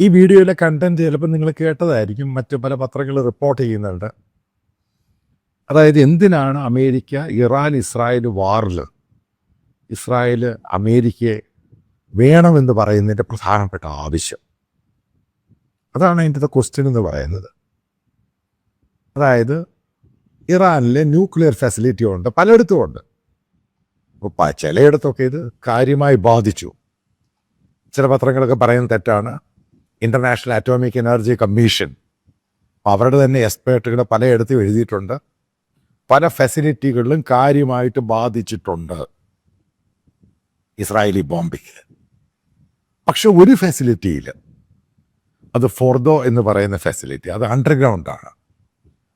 ഈ വീഡിയോയിലെ കണ്ടന്റ് ചിലപ്പോൾ നിങ്ങൾ കേട്ടതായിരിക്കും. മറ്റു പല പത്രങ്ങൾ റിപ്പോർട്ട് ചെയ്യുന്നുണ്ട്. അതായത് എന്തിനാണ് അമേരിക്ക ഇറാൻ ഇസ്രായേൽ വാറിൽ ഇസ്രായേൽ അമേരിക്കയെ വേണമെന്ന് പറയുന്നതിന്റെ പ്രധാനപ്പെട്ട ആവശ്യം? അതാണ് അതിന്റെ ക്വസ്റ്റ്യൻ എന്ന് പറയുന്നത്. അതായത് ഇറാനിലെ ന്യൂക്ലിയർ ഫെസിലിറ്റി ഉണ്ട് പലയിടത്തും ഉണ്ട്. ചിലയിടത്തൊക്കെ ഇത് കാര്യമായി ബാധിച്ചു. ചില പത്രങ്ങളൊക്കെ പറയുന്നത് തെറ്റാണ്. ഇന്റർനാഷണൽ അറ്റോമിക് എനർജി കമ്മീഷൻ അവരുടെ തന്നെ എക്സ്പേർട്ടുകൾ പലയിടത്തും എഴുതിയിട്ടുണ്ട്. പല ഫെസിലിറ്റികളിലും കാര്യമായിട്ട് ബാധിച്ചിട്ടുണ്ട്. ഇസ്രായേലി ബോംബിക്ക്. പക്ഷെ ഒരു ഫെസിലിറ്റിയിൽ അത് ഫോർദോ എന്ന് പറയുന്ന ഫെസിലിറ്റി അത് അണ്ടർഗ്രൗണ്ടാണ്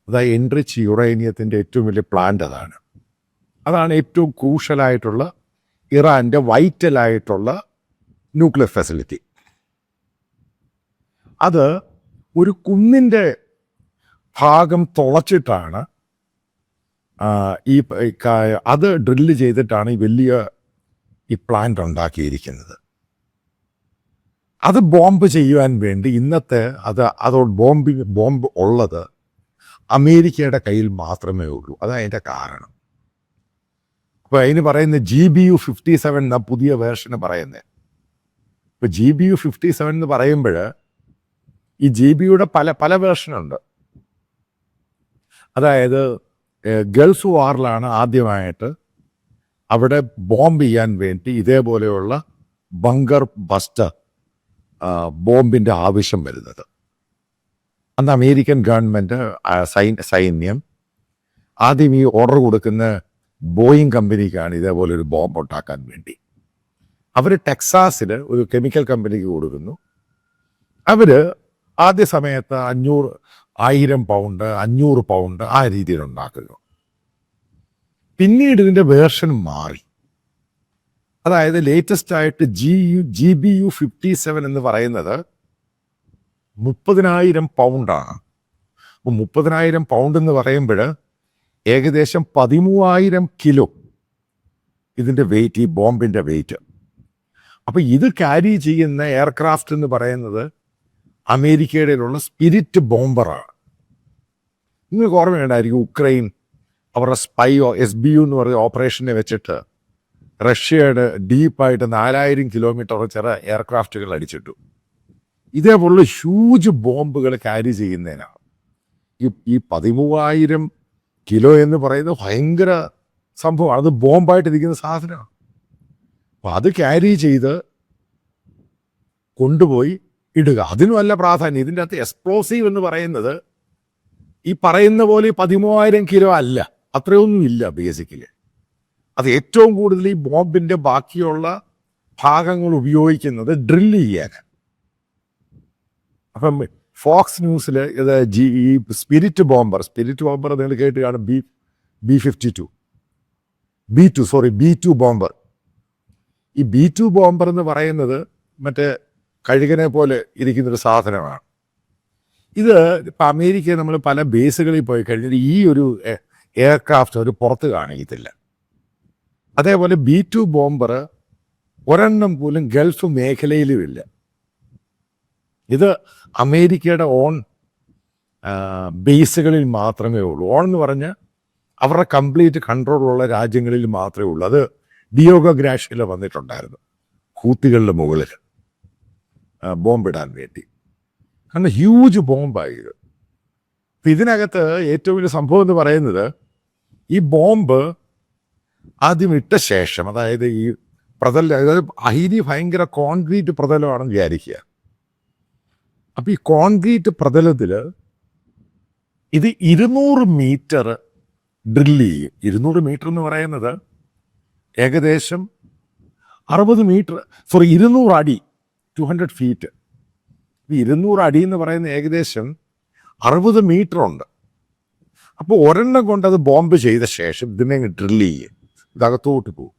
അത് എൻറിച്ച് യുറേനിയത്തിന്റെ ഏറ്റവും വലിയ പ്ലാന്റ് അതാണ്. അതാണ് ഏറ്റവും ക്രൂഷ്യലായിട്ടുള്ള ഇറാന്റെ വൈറ്റലായിട്ടുള്ള ന്യൂക്ലിയർ ഫെസിലിറ്റി അത് ഒരു കുന്നിന്റെ ഭാഗം തുളച്ചിട്ടാണ് ഈ അത് ഡ്രില്ല് ചെയ്തിട്ടാണ് ഈ വലിയ ഈ പ്ലാന്റ് ഉണ്ടാക്കിയിരിക്കുന്നത്. അത് ബോംബ് ചെയ്യുവാൻ വേണ്ടി ഇന്നത്തെ അത് അതോട് ബോംബ് ബോംബ് ഉള്ളത് അമേരിക്കയുടെ കയ്യിൽ മാത്രമേ ഉള്ളൂ. അതതിന്റെ കാരണം. അപ്പോൾ അതിന് പറയുന്ന G B U fifty seven എന്ന പുതിയ വേർഷന് പറയുന്നത് ഇപ്പോൾ G B U fifty seven എന്ന് പറയുമ്പോൾ ഈ ജി ബിയുടെ പല പല വേർഷനുണ്ട്. അതായത് ഗൾഫ് വാറിലാണ് ആദ്യമായിട്ട് അവിടെ ബോംബ് ചെയ്യാൻ വേണ്ടി ഇതേപോലെയുള്ള ബങ്കർ ബസ്റ്റർ ബോംബിന്റെ ആവശ്യം വരുന്നത്. അന്ന് അമേരിക്കൻ ഗവൺമെന്റ് സൈന്യം ആദ്യം ഈ ഓർഡർ കൊടുക്കുന്ന ബോയിങ് കമ്പനിക്കാണ് ഇതേപോലെ ഒരു ബോംബ് ഉണ്ടാക്കാൻ വേണ്ടി. അവർ ടെക്സാസിൽ ഒരു കെമിക്കൽ കമ്പനിക്ക് കൊടുക്കുന്നു. അവർ ആദ്യ സമയത്ത് അഞ്ഞൂറ് ആയിരം പൗണ്ട് അഞ്ഞൂറ് പൗണ്ട് ആ രീതിയിൽ ഉണ്ടാക്കുക. പിന്നീട് ഇതിന്റെ വേർഷൻ മാറി. അതായത് ലേറ്റസ്റ്റ് ആയിട്ട് G U G B U fifty seven എന്ന് പറയുന്നത് മുപ്പതിനായിരം പൗണ്ടാണ് അപ്പോൾ മുപ്പതിനായിരം പൗണ്ട് എന്ന് പറയുമ്പോൾ ഏകദേശം പതിമൂവായിരം കിലോ ഇതിന്റെ വെയിറ്റ് ഈ ബോംബിന്റെ വെയിറ്റ് അപ്പോൾ ഇത് ക്യാരി ചെയ്യുന്ന എയർക്രാഫ്റ്റ് എന്ന് പറയുന്നത് അമേരിക്കയുടെയിലുള്ള സ്പിരിറ്റ് ബോംബറാണ്. നിങ്ങൾക്ക് ഓർമ്മയുണ്ടായിരിക്കും ഉക്രൈൻ അവരുടെ സ്പൈ എസ് ബി യു എന്ന് പറയുന്ന ഓപ്പറേഷനെ വെച്ചിട്ട് റഷ്യയുടെ ഡീപ്പായിട്ട് നാലായിരം കിലോമീറ്റർ ചില എയർക്രാഫ്റ്റുകൾ അടിച്ചിട്ടു. ഇതേപോലുള്ള ഹ്യൂജ് ബോംബുകൾ ക്യാരി ചെയ്യുന്നതിനാണ്. ഈ ഈ പതിമൂവായിരം കിലോ എന്ന് പറയുന്നത് ഭയങ്കര സംഭവമാണ്. അത് ബോംബായിട്ട് ഇരിക്കുന്ന സാധനമാണ്. അപ്പം അത് ക്യാരി ചെയ്ത് കൊണ്ടുപോയി ഇടുക. അതിനുമല്ല പ്രാധാന്യം. ഇതിന്റെ അകത്ത് എക്സ്പ്ലോസീവ് എന്ന് പറയുന്നത് ഈ പറയുന്ന പോലെ പതിമൂവായിരം കിലോ അല്ല. അത്രയൊന്നും ഇല്ല ബേസിക്കലി അത് ഏറ്റവും കൂടുതൽ ഈ ബോംബിന്റെ ബാക്കിയുള്ള ഭാഗങ്ങൾ ഉപയോഗിക്കുന്നത് ഡ്രില്ല് ചെയ്യാൻ അപ്പം ഫോക്സ് ന്യൂസിൽ ഇത് ജി ഈ സ്പിരിറ്റ് ബോംബർ സ്പിരിറ്റ് ബോംബർ നിങ്ങൾ കേട്ട് കാണും B B fifty two B two sorry B two bomber ഈ ബി ടു ബോംബർ എന്ന് പറയുന്നത് മറ്റേ കഴുകനെ പോലെ ഇരിക്കുന്നൊരു സാധനമാണ്. ഇത് ഇപ്പം അമേരിക്കയിൽ നമ്മൾ പല ബേസുകളിൽ പോയി കഴിഞ്ഞാൽ ഈ ഒരു എയർക്രാഫ്റ്റ് ഒരു പുറത്ത് കാണിക്കത്തില്ല. അതേപോലെ ബി ടു ബോംബർ ഒരെണ്ണം പോലും ഗൾഫ് മേഖലയിലും ഇല്ല ഇത് അമേരിക്കയുടെ ഓൺ ബേസുകളിൽ മാത്രമേ ഉള്ളൂ. ഓൺ എന്ന് പറഞ്ഞാൽ അവരുടെ കംപ്ലീറ്റ് കൺട്രോളുള്ള രാജ്യങ്ങളിൽ മാത്രമേ ഉള്ളൂ. അത് ഡിയോഗ ഗ്രാഷ്യയിൽ വന്നിട്ടുണ്ടായിരുന്നു കൂത്തുകളുടെ മുകളിൽ. ബോംബിടാൻ വേണ്ടി. കാരണം ഹ്യൂജ് ബോംബായി അപ്പം ഇതിനകത്ത് ഏറ്റവും വലിയ സംഭവം എന്ന് പറയുന്നത് ഈ ബോംബ് ആദ്യം ഇട്ട ശേഷം അതായത് ഈ പ്രതല അതായത് അഹിരി ഭയങ്കര കോൺക്രീറ്റ് പ്രതലമാണെന്ന് വിചാരിക്കുക. അപ്പം ഈ കോൺക്രീറ്റ് പ്രതലത്തിൽ ഇത് ഇരുന്നൂറ് മീറ്റർ ഡ്രില്ല് ചെയ്യും. ഇരുന്നൂറ് മീറ്റർ എന്ന് പറയുന്നത് ഏകദേശം അറുപത് മീറ്റർ സോറി ഇരുന്നൂറ് അടി ടു ഹൺഡ്രഡ് ഫീറ്റ് ഇരുന്നൂറ് അടി എന്ന് പറയുന്ന ഏകദേശം അറുപത് മീറ്റർ ഉണ്ട്. അപ്പോൾ ഒരെണ്ണം കൊണ്ട് അത് ബോംബ് ചെയ്ത ശേഷം ഇതിനെ ഡ്രില്ല് ചെയ്യും. ഇതകത്തോട്ട് പോകും.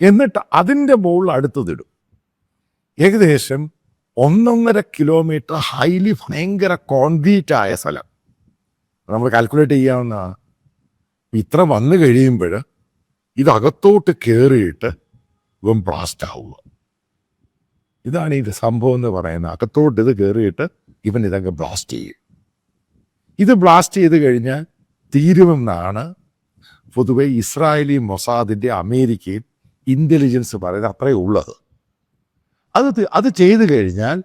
എന്നിട്ട് അതിന്റെ മുകളിൽ അടുത്തതിടും ഏകദേശം ഒന്നൊന്നര കിലോമീറ്റർ ഹൈലി ഭയങ്കര കോൺക്രീറ്റ് ആയ സ്ഥലം. നമ്മൾ കാൽക്കുലേറ്റ് ചെയ്യാവുന്ന ഇത്ര വന്നു കഴിയുമ്പോൾ ഇതകത്തോട്ട് കയറിയിട്ട് ഇവൻ ബ്ലാസ്റ്റ് ആവുക. ഇതാണ് ഇത് സംഭവം എന്ന് പറയുന്നത്. അകത്തോട്ട് ഇത് കയറിയിട്ട് ഇവൻ ഇതങ്ങ് ബ്ലാസ്റ്റ് ചെയ്യും. ഇത് ബ്ലാസ്റ്റ് ചെയ്ത് കഴിഞ്ഞാൽ തീരുമെന്നാണ് പൊതുവെ ഇസ്രായേലി മൊസാദിന്റെ അമേരിക്കയിൽ ഇന്റലിജൻസ് പറയുന്നത് അത്രയേ ഉള്ളത്. അത് അത് ചെയ്തു കഴിഞ്ഞാൽ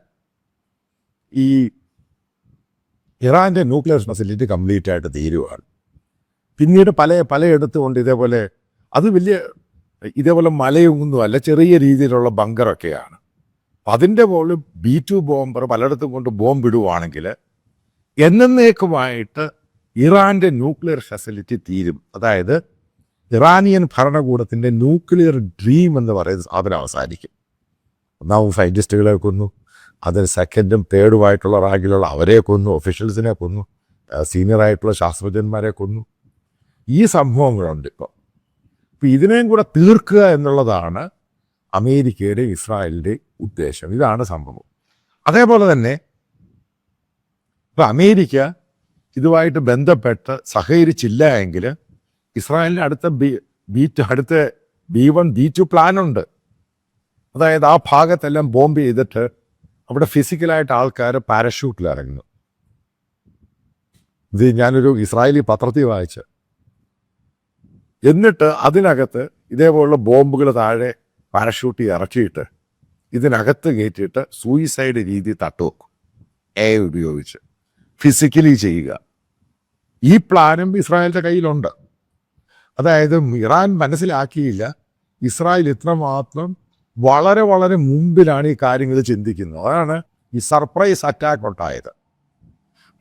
ഈ ഇറാന്റെ ന്യൂക്ലിയർ ഫെസിലിറ്റി കംപ്ലീറ്റ് ആയിട്ട് തീരുവാണ്. പിന്നീട് പല പലയിടത്തും ഉണ്ട് ഇതേപോലെ അത് വലിയ ഇതേപോലെ മലയൊന്നുമല്ല ചെറിയ രീതിയിലുള്ള ബങ്കറൊക്കെയാണ് അതിന്റെ പോലെ ബി ടു ബോംബർ പലയിടത്തും കൊണ്ട് ബോംബ് ഇടുവാണെങ്കിൽ എന്നേക്കുമായിട്ട് ഇറാന്റെ ന്യൂക്ലിയർ ഫെസിലിറ്റി തീരും. അതായത് ഇറാനിയൻ ഭരണകൂടത്തിന്റെ ന്യൂക്ലിയർ ഡ്രീം എന്ന് പറയുന്ന സാധനം അവസാനിക്കും. ഒന്നാമത് സയന്റിസ്റ്റുകളെ കൊന്നു അതിന് സെക്കൻഡും തേർഡുമായിട്ടുള്ള റാങ്കിലുള്ള അവരെ കൊന്നു ഒഫീഷ്യൽസിനെ കൊന്നു സീനിയർ ആയിട്ടുള്ള ശാസ്ത്രജ്ഞന്മാരെ കൊന്നു. ഈ സംഭവങ്ങളുണ്ട് ഇപ്പോൾ ഇപ്പം ഇതിനെയും കൂടെ തീർക്കുക എന്നുള്ളതാണ് അമേരിക്കയുടെയും ഇസ്രായേലിന്റെ ഉദ്ദേശം. ഇതാണ് സംഭവം. അതേപോലെ തന്നെ ഇപ്പം അമേരിക്ക ഇതുമായിട്ട് ബന്ധപ്പെട്ട് സഹകരിച്ചില്ല എങ്കിൽ ഇസ്രായേലിന് അടുത്ത ബി ബി ടു അടുത്ത ബി വൺ ബി ടു പ്ലാനുണ്ട് അതായത് ആ ഭാഗത്തെല്ലാം ബോംബ് ചെയ്തിട്ട് അവിടെ ഫിസിക്കലായിട്ട് ആൾക്കാർ പാരഷൂട്ടിൽ ഇറങ്ങുന്നു. ഇത് ഞാനൊരു ഇസ്രായേലി പത്രത്തിൽ വായിച്ച്. എന്നിട്ട് അതിനകത്ത് ഇതേപോലുള്ള ബോംബുകൾ താഴെ പാരഷൂട്ടിൽ ഇറക്കിയിട്ട് ഇതിനകത്ത് കയറ്റിയിട്ട് സൂയിസൈഡ് രീതി തട്ടുവെക്കും. എ ഉപയോഗിച്ച്. ഫിസിക്കലി ചെയ്യുക. ഈ പ്ലാനും ഇസ്രായേലിന്റെ കയ്യിലുണ്ട്. അതായത് ഇറാൻ മനസ്സിലാക്കിയില്ല ഇസ്രായേൽ ഇത്രമാത്രം വളരെ വളരെ മുമ്പിലാണ് ഈ കാര്യങ്ങൾ ചിന്തിക്കുന്നത്. അതാണ് ഈ സർപ്രൈസ് അറ്റാക്ക് ഉണ്ടായത്.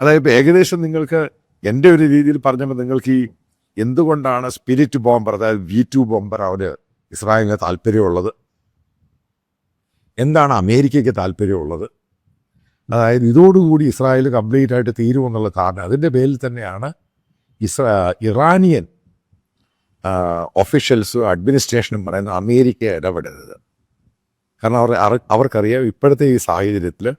അതായത് ഏകദേശം നിങ്ങൾക്ക് എന്റെ ഒരു രീതിയിൽ പറഞ്ഞപ്പോൾ നിങ്ങൾക്ക് ഈ എന്തുകൊണ്ടാണ് സ്പിരിറ്റ് ബോംബർ അതായത് വി ടു ബോംബർ അവർ ഇസ്രായേലിന് താല്പര്യമുള്ളത്? എന്താണ് അമേരിക്കയ്ക്ക് താല്പര്യമുള്ളത്? അതായത് ഇതോടുകൂടി ഇസ്രായേൽ കംപ്ലീറ്റ് ആയിട്ട് തീരുമെന്നുള്ള കാരണം അതിന്റെ പേരിൽ തന്നെയാണ് ഇസ്രാ ഇറാനിയൻ ഒഫീഷ്യൽസും അഡ്മിനിസ്ട്രേഷനും പറയുന്ന അമേരിക്ക ഇടപെടരുത്. കാരണം അവർ അവർക്കറിയാം ഇപ്പോഴത്തെ ഈ സാഹചര്യത്തിൽ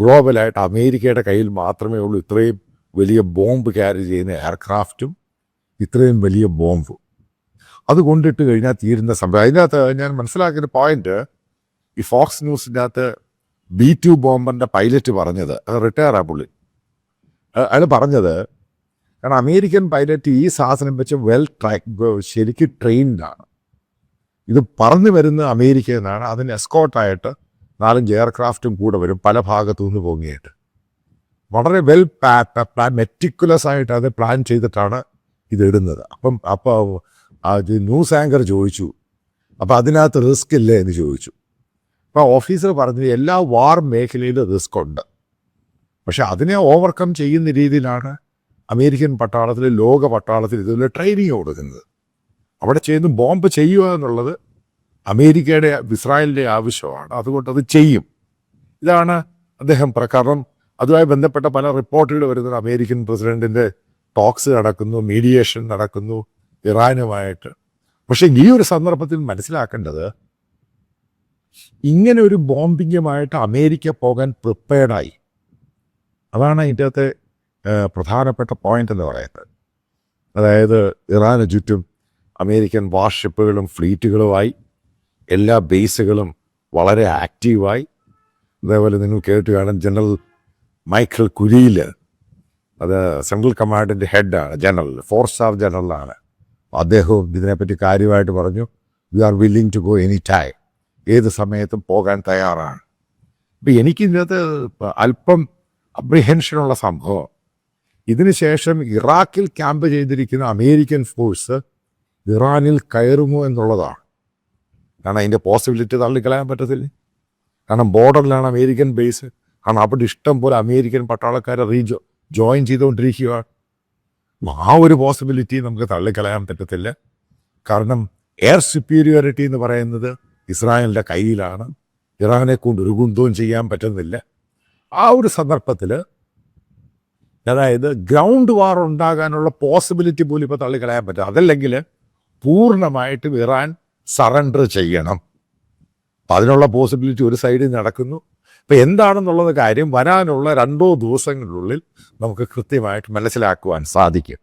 ഗ്ലോബലായിട്ട് അമേരിക്കയുടെ കയ്യിൽ മാത്രമേ ഉള്ളൂ ഇത്രയും വലിയ ബോംബ് ക്യാരി ചെയ്യുന്ന എയർക്രാഫ്റ്റും ഇത്രയും വലിയ ബോംബും. അത് കൊണ്ടിട്ട് കഴിഞ്ഞാൽ തീരുന്ന സംഭവം. അതിനകത്ത് ഞാൻ മനസ്സിലാക്കിയ പോയിന്റ് ഈ ഫോക്സ് ന്യൂസിന്റെ അകത്ത് ബി ടു ബോംബറിന്റെ പൈലറ്റ് പറഞ്ഞത് റിട്ടയർ ആ പുള്ളി. അയാൾ പറഞ്ഞത് കാരണം അമേരിക്കൻ പൈലറ്റ് ഈ സാധനം വെച്ച് വെൽ ട്രാക്ക് ശരിക്കും ട്രെയിൻഡാണ് ഇത് പറന്നു വരുന്ന അമേരിക്കയിൽ നിന്നാണ് അതിന് എസ്കോട്ടായിട്ട് നാലഞ്ച് എയർക്രാഫ്റ്റും കൂടെ വരും പല ഭാഗത്തു നിന്ന് പൊങ്ങിയിട്ട്. വളരെ വെൽ പ്ലാൻ മെറ്റിക്കുലസ് ആയിട്ട് അത് പ്ലാൻ ചെയ്തിട്ടാണ് ഇതിടുന്നത് അപ്പം അപ്പോൾ ന്യൂസ് ആങ്കർ ചോദിച്ചു അപ്പം അതിനകത്ത് റിസ്ക് ഇല്ലേ? എന്ന് ചോദിച്ചു. അപ്പോൾ ഓഫീസർ പറഞ്ഞത് എല്ലാ വാർ മേഖലയിലും റിസ്ക് ഉണ്ട്. പക്ഷെ അതിനെ ഓവർകം ചെയ്യുന്ന രീതിയിലാണ് അമേരിക്കൻ പട്ടാളത്തിൽ ലോക പട്ടാളത്തിൽ ഇതുപോലെ ട്രെയിനിങ് കൊടുക്കുന്നത്. അവിടെ ചെയ്യുന്ന ബോംബ് ചെയ്യുക എന്നുള്ളത് അമേരിക്കയുടെ ഇസ്രായേലിന്റെ ആവശ്യമാണ്. അതുകൊണ്ട് അത് ചെയ്യും. ഇതാണ് അദ്ദേഹം പ്രകാരം അതുമായി ബന്ധപ്പെട്ട പല റിപ്പോർട്ടുകൾ വരുന്നത് അമേരിക്കൻ പ്രസിഡന്റിന്റെ ടോക്സ് നടക്കുന്നു മീഡിയേഷൻ നടക്കുന്നു ഇറാനുമായിട്ട്. പക്ഷേ ഈ ഒരു സന്ദർഭത്തിൽ മനസ്സിലാക്കേണ്ടത് ഇങ്ങനെ ഒരു ബോംബിങ്ങുമായിട്ട് അമേരിക്ക പോകാൻ പ്രിപ്പയർഡായി. അതാണ് അതിന്റെ അകത്തെ പ്രധാനപ്പെട്ട പോയിന്റ് എന്ന് പറയുന്നത്. അതായത് ഇറാന് ചുറ്റും അമേരിക്കൻ വാർഷിപ്പുകളും ഫ്ലീറ്റുകളുമായി എല്ലാ ബേസുകളും വളരെ ആക്റ്റീവായി. അതേപോലെ നിങ്ങൾ കേട്ട് കാണാൻ ജനറൽ മൈക്കിൾ കുരിയിൽ അത് സെൻട്രൽ കമാൻഡിന്റെ ഹെഡാണ് ജനറൽ ഫോർ സ്റ്റാർ ജനറലാണ്. അദ്ദേഹവും ഇതിനെപ്പറ്റി കാര്യമായിട്ട് പറഞ്ഞു we are willing to go any time ഏത് സമയത്തും പോകാൻ തയ്യാറാണ്. അപ്പം എനിക്കിതിനകത്ത് അല്പം അപ്രിഹെൻഷനുള്ള സംഭവം. ഇതിനുശേഷം ഇറാഖിൽ ക്യാമ്പ് ചെയ്തിരിക്കുന്ന അമേരിക്കൻ ഫോഴ്സ് ഇറാനിൽ കയറുമോ എന്നുള്ളതാണ്. കാരണം അതിന്റെ പോസിബിലിറ്റി തള്ളിക്കളയാൻ പറ്റത്തില്ല. കാരണം ബോർഡറിലാണ് അമേരിക്കൻ ബേസ് കാരണം അവിടെ ഇഷ്ടം പോലെ അമേരിക്കൻ പട്ടാളക്കാരെ റീജോ ജോയിൻ ചെയ്തുകൊണ്ടിരിക്കുകയാണ്. ആ ഒരു പോസിബിലിറ്റി നമുക്ക് തള്ളിക്കളയാൻ പറ്റത്തില്ല. കാരണം എയർ സുപ്പീരിയോറിറ്റി എന്ന് പറയുന്നത് ഇസ്രായേലിന്റെ കയ്യിലാണ് ഇറാനെ കൊണ്ട് ഒരു ഗുന്തവും ചെയ്യാൻ പറ്റുന്നില്ല. ആ ഒരു സന്ദർഭത്തിൽ അതായത് ഗ്രൗണ്ട് വാർ ഉണ്ടാകാനുള്ള പോസിബിലിറ്റി പോലും ഇപ്പോൾ തള്ളിക്കളയാൻ പറ്റും അതല്ലെങ്കിൽ പൂർണമായിട്ടും ഇറാൻ സറണ്ടർ ചെയ്യണം. അപ്പം അതിനുള്ള പോസിബിലിറ്റി ഒരു സൈഡിൽ നടക്കുന്നു. ഇപ്പം എന്താണെന്നുള്ളത് കാര്യം വരാനുള്ള രണ്ടോ ദിവസങ്ങളിലുള്ളിൽ നമുക്ക് കൃത്യമായിട്ട് മനസ്സിലാക്കുവാൻ സാധിക്കും.